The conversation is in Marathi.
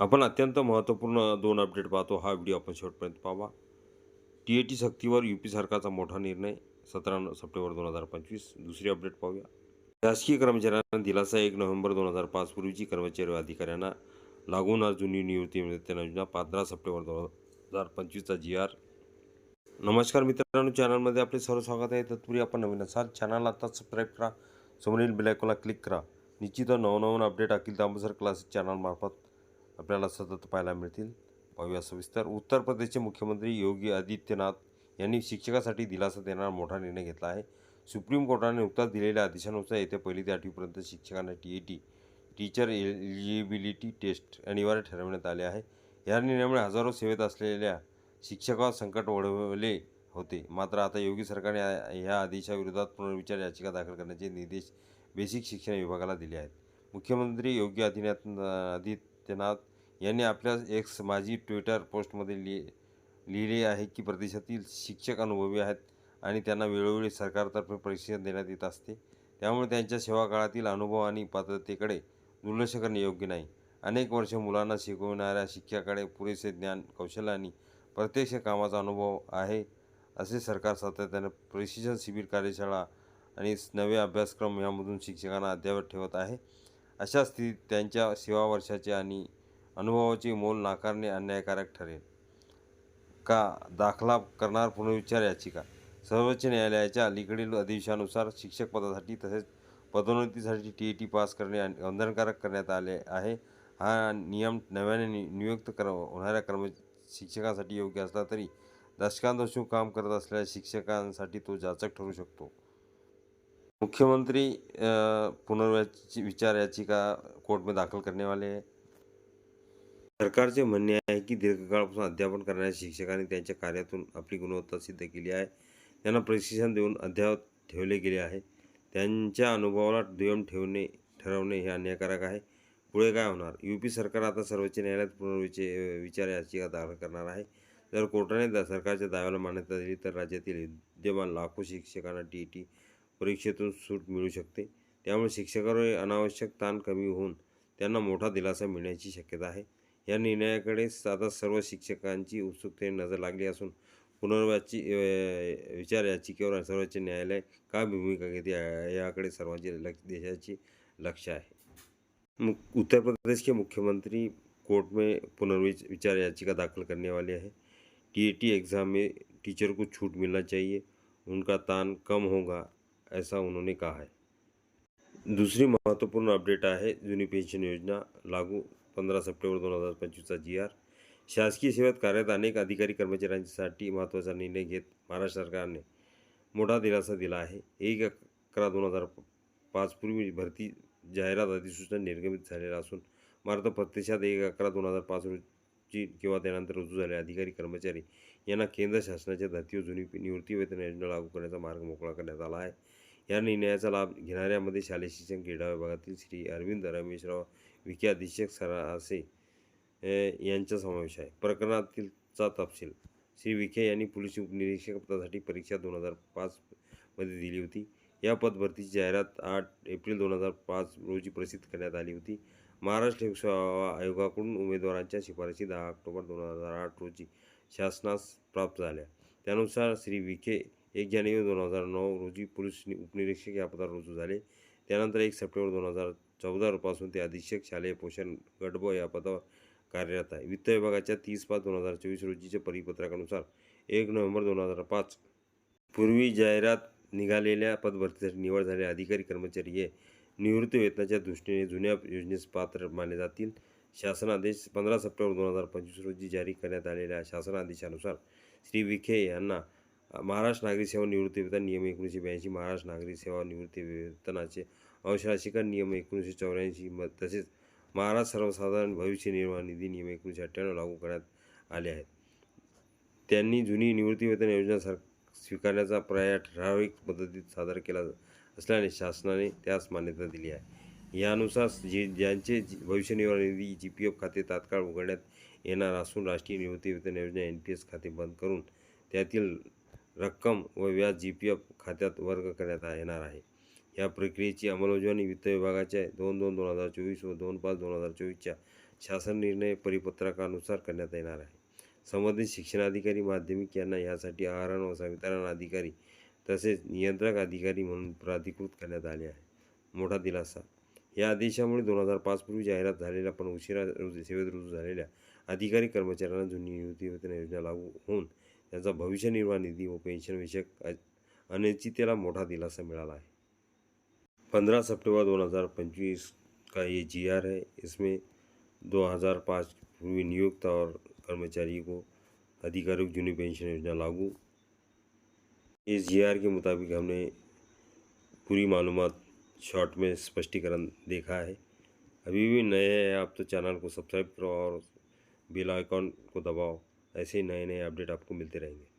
आपण अत्यंत महत्त्वपूर्ण दोन अपडेट पाहतो. हा व्हिडिओ आपण शेवटपर्यंत पाहावा. टी ए टी सक्तीवर यू पी सरकारचा मोठा निर्णय सतरा सप्टेंबर दोन हजार पंचवीस. दुसरी अपडेट पाहूया. शासकीय कर्मचाऱ्यांना दिलासा एक नोव्हेंबर दोन हजार पाच पूर्वीची कर्मचारी अधिकाऱ्यांना लागून आज जुनी निवृत्ती वेतन योजना पंधरा सप्टेंबर दोन हजार पंचवीसचा जी आर. नमस्कार मित्रांनो चॅनलमध्ये आपले सर्व स्वागत आहे. तत्पूर्वी आपण नवीन असाल चॅनल आता सबस्क्राईब करा. समोरील बेलायकोनला क्लिक करा. निश्चित नवनवीन अपडेट अखिल तांबसर क्लासेस चॅनलमार्फत आपल्याला सतत पाहायला मिळतील. पाहूया सविस्तर. उत्तर प्रदेशचे मुख्यमंत्री योगी आदित्यनाथ यांनी शिक्षकासाठी दिलासा देणारा मोठा निर्णय घेतला आहे. सुप्रीम कोर्टाने नुकताच दिलेल्या आदेशानुसार येत्या पहिली ते आठवीपर्यंत शिक्षकांना T A T teacher eligibility test अनिवार्य ठरवण्यात आले आहे. या निर्णयामुळे हजारो सेवेत असलेल्या शिक्षकावर संकट ओढवले होते. मात्र आता योगी सरकारने या- आदेशाविरोधात पुनर्विचार याचिका दाखल करण्याचे निर्देश बेसिक शिक्षण विभागाला दिले आहेत. मुख्यमंत्री योगी आदिनाथ आदित्यनाथ यांनी आपल्या एक्स माझी ट्विटर पोस्टमध्ये लिहि लिहिले आहे की प्रदेशातील शिक्षक अनुभवी आहेत आणि त्यांना वेळोवेळी सरकारतर्फे प्रशिक्षण देण्यात येत असते. त्यामुळे त्यांच्या सेवा काळातील अनुभव आणि पात्रतेकडे दुर्लक्ष करणे योग्य नाही. अनेक वर्ष मुलांना शिकवणाऱ्या शिक्षकाकडे पुरेसे ज्ञान कौशल्य आणि प्रत्यक्ष कामाचा अनुभव आहे असे सरकार सातत्याने प्रशिक्षण शिबिर कार्यशाळा आणि नवे अभ्यासक्रम यामधून शिक्षकांना अद्यावत ठेवत आहे. अशा स्थितीत त्यांच्या सेवा वर्षाचे आणि अनुभवाचे मोल नाकारणे अन्यायकारक ठरेल. का दाखला करणार पुनर्विचार याचिका? सर्वोच्च न्यायालयाच्या अलीकडील अधिवेशानुसार शिक्षक पदासाठी तसेच पदोन्नतीसाठी टी ए टी पास करणे बंधनकारक करण्यात आले आहे. हा नियम नव्याने नि नियुक्त कर होणाऱ्या कर्म शिक्षकांसाठी योग्य असला तरी दशकांदशू काम करत असलेल्या शिक्षकांसाठी तो जाचक ठरू शकतो. मुख्यमंत्री अ, पुनर्विच विचार याचिका कोर्ट में दाखल करने वाले हैं सरकारचे म्हणणे आहे की दीर्घकाळापासून अध्यापन करणाऱ्या शिक्षकांनी त्यांच्या कार्यातून आपली गुणवत्ता सिद्ध केली आहे. त्यांना प्रशिक्षण देऊन अध्यावत ठेवले गेले आहे. त्यांच्या अनुभवाला दुय्यम ठेवणे ठरवणे हे अन्यायकारक आहे. पुढे काय होणार? यू पी सरकार आता सर्वोच्च न्यायालयात पुनर्विचे विचार याचिका दाखल करणार आहे. जर कोर्टाने दा- सरकारच्या दाव्याला मान्यता दिली तर राज्यातील विद्यमान लाखो शिक्षकांना टी टी परीक्षेतून सूट मिळू शकते. त्यामुळे शिक्षकावर अनावश्यक ताण कमी होऊन त्यांना मोठा दिलासा मिळण्याची शक्यता आहे. या निर्णयाकडे आता सर्व शिक्षकांची उत्सुकतेने नजर लागली असून पुनर्वाची विचार याचिकेवर सर्वोच्च न्यायालय का भूमिका घेते याकडे सर्वांचे लक्ष देशाचे लक्ष आहे. उत्तर प्रदेश के मुख्यमंत्री कोर्ट में पुनर्विच विचार याचिका दाखल करने वाले हैं टी एग्ज़ाम में टीचर को छूट मिलना चाहिए उनका तान कम होगा ऐसा उन्होंने कहा है. दूसरी महत्त्वपूर्ण अपडेट आहे जुनी पेन्शन योजना लागू पंधरा सप्टेंबर दोन हजार पंचवीसचा जी आर. शासकीय सेवेत कार्यरत अनेक अधिकारी कर्मचाऱ्यांसाठी महत्त्वाचा निर्णय घेत महाराष्ट्र सरकारने मोठा दिलासा दिला आहे. एक अकरा दोन हजार पाचपूर्वी भरती जाहिरात अधिसूचना निर्गमित झालेला असून मात्र प्रत्यक्षात एक अकरा दोन हजार पाच रोजी किंवा त्यानंतर रुजू झालेले अधिकारी कर्मचारी यांना केंद्र शासनाच्या धर्तीवर जुनी निवृत्ती वेतन योजना लागू करण्याचा मार्ग मोकळा करण्यात आला आहे. या निर्णयाचा लाभ घेणाऱ्यामध्ये शालेय शिक्षण क्रीडा विभागातील श्री अरविंद रमेशराव विख्याधीक्षक अधीक्षक सरासे यांचा समावेश आहे. प्रकरणातीलचा तपशील. श्री विखे यांनी पोलीस उपनिरीक्षक पदासाठी परीक्षा दोन हजार पाचमध्ये दिली होती. या पदभरतीची जाहिरात आठ एप्रिल दोन हजार पाच रोजी प्रसिद्ध करण्यात आली होती. महाराष्ट्र लोकसेवा आयोगाकडून उमेदवारांच्या शिफारशी दहा ऑक्टोबर दोन हजार आठ रोजी शासनास प्राप्त झाल्या. त्यानुसार श्री विखे एक जानेवारी दोन हजार नऊ रोजी पोलीस उपनिरीक्षक या पदावर रुजू झाले. त्यानंतर एक सप्टेंबर दोन हजार चौदापासून ते अधीक्षक शालेय पोषण गटबो या पदावर कार्यरत आहे. वित्त विभागाच्या तीस पाच दोन हजार चोवीस रोजीच्या परिपत्रकानुसार एक नोव्हेंबर दोन हजार पाच पूर्वी जाहिरात निघालेल्या पदभरतीसाठी निवड झालेले अधिकारी कर्मचारी हे निवृत्ती वेतनाच्या दृष्टीने जुन्या योजनेस पात्र मानले जातील. शासनादेश पंधरा सप्टेंबर दोन हजार पंचवीस रोजी जारी करण्यात आलेल्या शासनादेशानुसार श्री विखे यांना महाराष्ट्र नागरी सेवा निवृत्ती वेतन नियम एकोणीसशे ब्याऐंशी महाराष्ट्र नागरी सेवा निवृत्ती वेतनाचे अवशासिका नियम एकोणीसशे चौऱ्याऐंशी म तसेच महाराष्ट्र सर्वसाधारण भविष्य निर्वाह निधी नियम एकोणीसशे अठ्ठ्याण्णव लागू करण्यात आले आहेत. त्यांनी जुनी निवृत्तीवेतन योजना सर स्वीकारण्याचा पर्याय ठराविक पद्धतीत सादर केला असल्याने शासनाने त्यास मान्यता दिली आहे. यानुसार जे ज्यांचे जी- भविष्य निर्वाह निधी जी पी एफ खाते तात्काळ उघडण्यात येणार असून राष्ट्रीय निवृत्तीवेतन योजना एन पी एस खाते बंद करून त्यातील रक्कम व व्याज जी पी एफ खात्यात वर्ग करण्यात येणार आहे. या प्रक्रियेची अंमलबजावणी वित्त विभागाच्या दोन दोन दोन हजार चोवीस व दोन पाच दोन हजार चोवीसच्या शासन निर्णय परिपत्रकानुसार करण्यात येणार आहे. संबंधित शिक्षणाधिकारी माध्यमिक यांना यासाठी आहरण व संवितरण अधिकारी तसेच नियंत्रक अधिकारी म्हणून प्राधिकृत करण्यात आले आहे. मोठा दिलासा. या आदेशामुळे दोन हजार पाचपूर्वी जाहिरात झालेल्या पण उशिरा रुजू सेवेत रुजू झालेल्या अधिकारी कर्मचाऱ्यांना जुनी निवृत्ती वेतन योजना लागू होऊन त्यांचा भविष्य निर्वाह निधी व पेन्शन विषयक अ- अनिश्चिततेला मोठा दिलासा मिळाला है पंद्रह सितंबर 2025 का ये जी आर है इसमें 2005 पूर्व नियुक्त और कर्मचारी को अधिकारियों की जूनी पेंशन योजना लागू. इस जी आर के मुताबिक हमने पूरी मालूम शॉर्ट में स्पष्टीकरण देखा है। अभी भी नए हैं, आप तो चैनल को सब्सक्राइब करो और बेल आइकॉन को दबाओ। ऐसे ही नए नए अपडेट आपको मिलते रहेंगे।